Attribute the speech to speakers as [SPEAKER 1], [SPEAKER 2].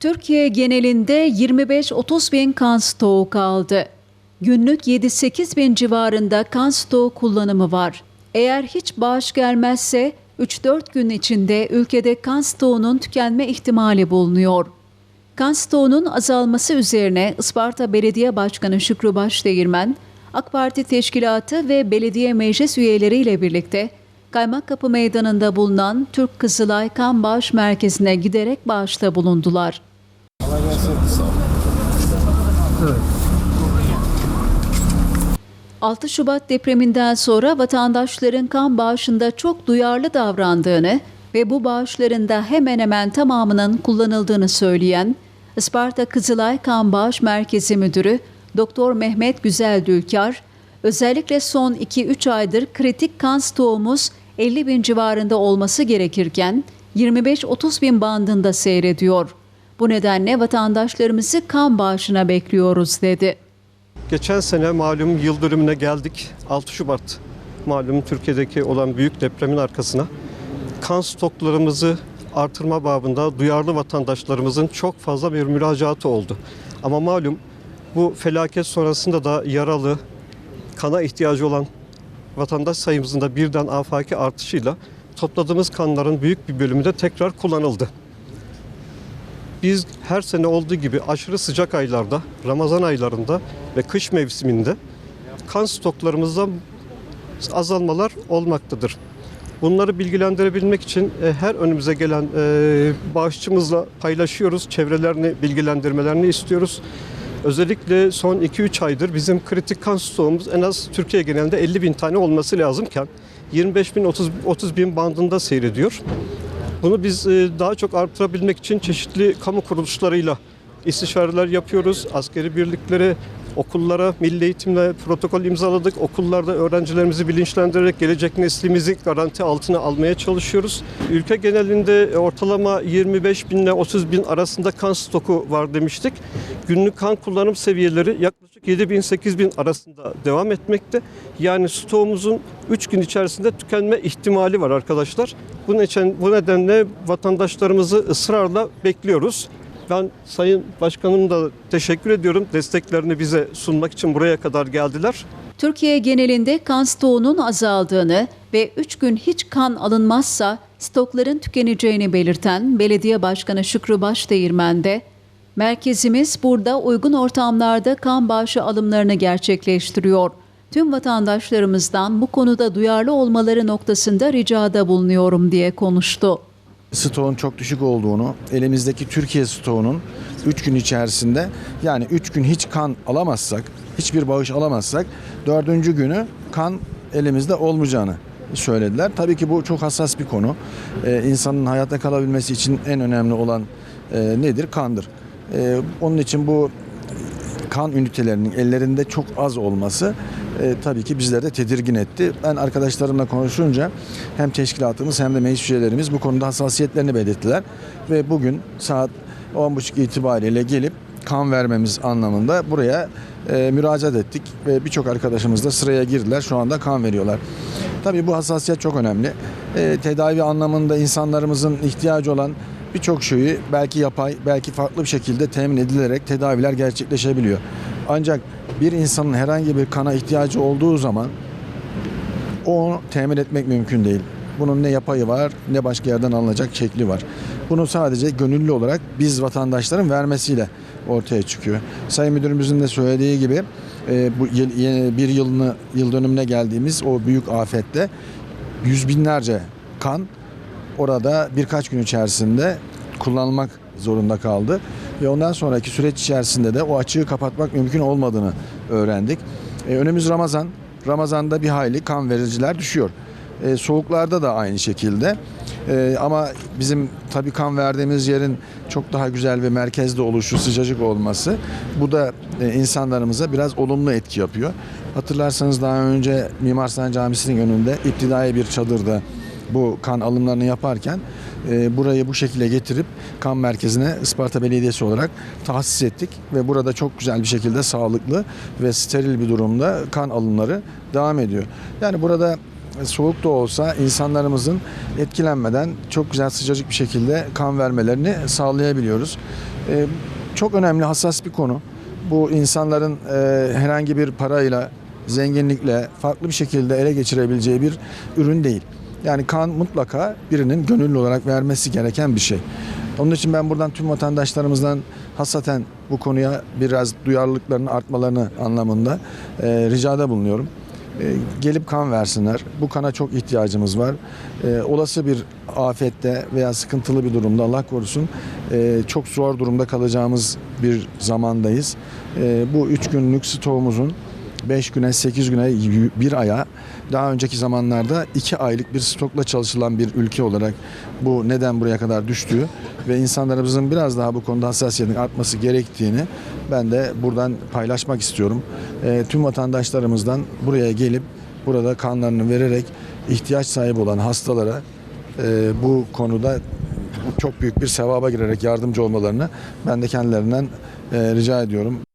[SPEAKER 1] Türkiye genelinde 25-30 bin kan stoğu kaldı. Günlük 7-8 bin civarında kan stoğu kullanımı var. Eğer hiç bağış gelmezse 3-4 gün içinde ülkede kan stoğunun tükenme ihtimali bulunuyor. Kan stoğunun azalması üzerine Isparta Belediye Başkanı Şükrü Başdeğirmen, AK Parti teşkilatı ve belediye meclis üyeleriyle birlikte Kaymakkapı Meydanı'nda bulunan Türk Kızılay Kan Bağış Merkezi'ne giderek bağışta bulundular. 6 Şubat depreminden sonra vatandaşların kan bağışında çok duyarlı davrandığını ve bu bağışların da hemen hemen tamamının kullanıldığını söyleyen Isparta Kızılay Kan Bağış Merkezi Müdürü Doktor Mehmet Güzel Dülkar, özellikle son 2-3 aydır kritik kan stoğumuz 50 bin civarında olması gerekirken 25-30 bin bandında seyrediyor. Bu nedenle vatandaşlarımızı kan bağışına bekliyoruz dedi.
[SPEAKER 2] Geçen sene malum yıl dönümüne geldik. 6 Şubat malum Türkiye'deki olan büyük depremin arkasına kan stoklarımızı artırma babında duyarlı vatandaşlarımızın çok fazla bir müracaatı oldu. Ama malum bu felaket sonrasında da yaralı, kana ihtiyacı olan vatandaş sayımızın da birden afaki artışıyla topladığımız kanların büyük bir bölümü de tekrar kullanıldı. Biz her sene olduğu gibi aşırı sıcak aylarda, Ramazan aylarında ve kış mevsiminde kan stoklarımızda azalmalar olmaktadır. Bunları bilgilendirebilmek için e, her önümüze gelen e, bağışçımızla paylaşıyoruz. Çevrelerini bilgilendirmelerini istiyoruz. Özellikle son 2-3 aydır bizim kritik kan stoğumuz en az Türkiye genelinde 50 bin tane olması lazımken 25 bin 30, 30 bin bandında seyrediyor. Bunu biz e, daha çok artırabilmek için çeşitli kamu kuruluşlarıyla istişareler yapıyoruz. Askeri birliklere, okullara milli eğitimle protokol imzaladık. Okullarda öğrencilerimizi bilinçlendirerek gelecek neslimizi garanti altına almaya çalışıyoruz. Ülke genelinde ortalama 25 bin ile 30 bin arasında kan stoku var demiştik. Günlük kan kullanım seviyeleri yaklaşık 7 bin 8 bin arasında devam etmekte. Yani stoğumuzun 3 gün içerisinde tükenme ihtimali var arkadaşlar. İçin bu nedenle vatandaşlarımızı ısrarla bekliyoruz. Ben Sayın Başkanım da teşekkür ediyorum. Desteklerini bize sunmak için buraya kadar geldiler.
[SPEAKER 1] Türkiye genelinde kan stoğunun azaldığını ve 3 gün hiç kan alınmazsa stokların tükeneceğini belirten Belediye Başkanı Şükrü Başdeğirmen de merkezimiz burada uygun ortamlarda kan bağışı alımlarını gerçekleştiriyor. Tüm vatandaşlarımızdan bu konuda duyarlı olmaları noktasında ricada bulunuyorum diye konuştu.
[SPEAKER 3] Stoğun çok düşük olduğunu, elimizdeki Türkiye stoğunun 3 gün içerisinde yani 3 gün hiç kan alamazsak, hiçbir bağış alamazsak 4. günü kan elimizde olmayacağını söylediler. Tabii ki bu çok hassas bir konu. Ee, insanın hayatta kalabilmesi için en önemli olan e, nedir? Kandır. Ee, onun için bu kan ünitelerinin ellerinde çok az olması e, tabii ki bizleri de tedirgin etti. Ben arkadaşlarımla konuşunca hem teşkilatımız hem de meclis üyelerimiz bu konuda hassasiyetlerini belirttiler. Ve bugün saat 10.30 itibariyle gelip kan vermemiz anlamında buraya e, müracaat ettik ve birçok arkadaşımız da sıraya girdiler. Şu anda kan veriyorlar. Tabii bu hassasiyet çok önemli. E, tedavi anlamında insanlarımızın ihtiyacı olan birçok şeyi belki yapay, belki farklı bir şekilde temin edilerek tedaviler gerçekleşebiliyor. Ancak bir insanın herhangi bir kana ihtiyacı olduğu zaman onu temin etmek mümkün değil. Bunun ne yapayı var ne başka yerden alınacak şekli var. Bunu sadece gönüllü olarak biz vatandaşların vermesiyle ortaya çıkıyor. Sayın Müdürümüzün de söylediği gibi e, bu yeni bir yılını yıl dönümüne geldiğimiz o büyük afette yüz binlerce kan orada birkaç gün içerisinde kullanılmak zorunda kaldı. Ve ondan sonraki süreç içerisinde de o açığı kapatmak mümkün olmadığını öğrendik. E, önümüz Ramazan. Ramazan'da bir hayli kan vericiler düşüyor. E, soğuklarda da aynı şekilde. E, ama bizim tabii kan verdiğimiz yerin çok daha güzel ve merkezde oluşu, sıcacık olması bu da e, insanlarımıza biraz olumlu etki yapıyor. Hatırlarsanız daha önce Mimar Sinan Camisi'nin önünde iptidai bir çadırda bu kan alımlarını yaparken e, burayı bu şekilde getirip kan merkezine Isparta Belediyesi olarak tahsis ettik ve burada çok güzel bir şekilde sağlıklı ve steril bir durumda kan alımları devam ediyor. Yani burada e, soğuk da olsa insanlarımızın etkilenmeden çok güzel sıcacık bir şekilde kan vermelerini sağlayabiliyoruz. E, çok önemli hassas bir konu. Bu insanların e, herhangi bir parayla, zenginlikle farklı bir şekilde ele geçirebileceği bir ürün değil. Yani kan mutlaka birinin gönüllü olarak vermesi gereken bir şey. Onun için ben buradan tüm vatandaşlarımızdan hasaten bu konuya biraz duyarlılıklarının artmalarını anlamında e, ricada bulunuyorum. E, gelip kan versinler. Bu kana çok ihtiyacımız var. E, olası bir afette veya sıkıntılı bir durumda Allah korusun e, çok zor durumda kalacağımız bir zamandayız. E, bu üç günlük stoğumuzun 5 güne, 8 güne, bir aya daha önceki zamanlarda 2 aylık bir stokla çalışılan bir ülke olarak bu neden buraya kadar düştüğü ve insanlarımızın biraz daha bu konuda hassasiyetin artması gerektiğini ben de buradan paylaşmak istiyorum. Eee, tüm vatandaşlarımızdan buraya gelip burada kanlarını vererek ihtiyaç sahibi olan hastalara eee, bu konuda çok büyük bir sevaba girerek yardımcı olmalarını ben de kendilerinden eee, rica ediyorum.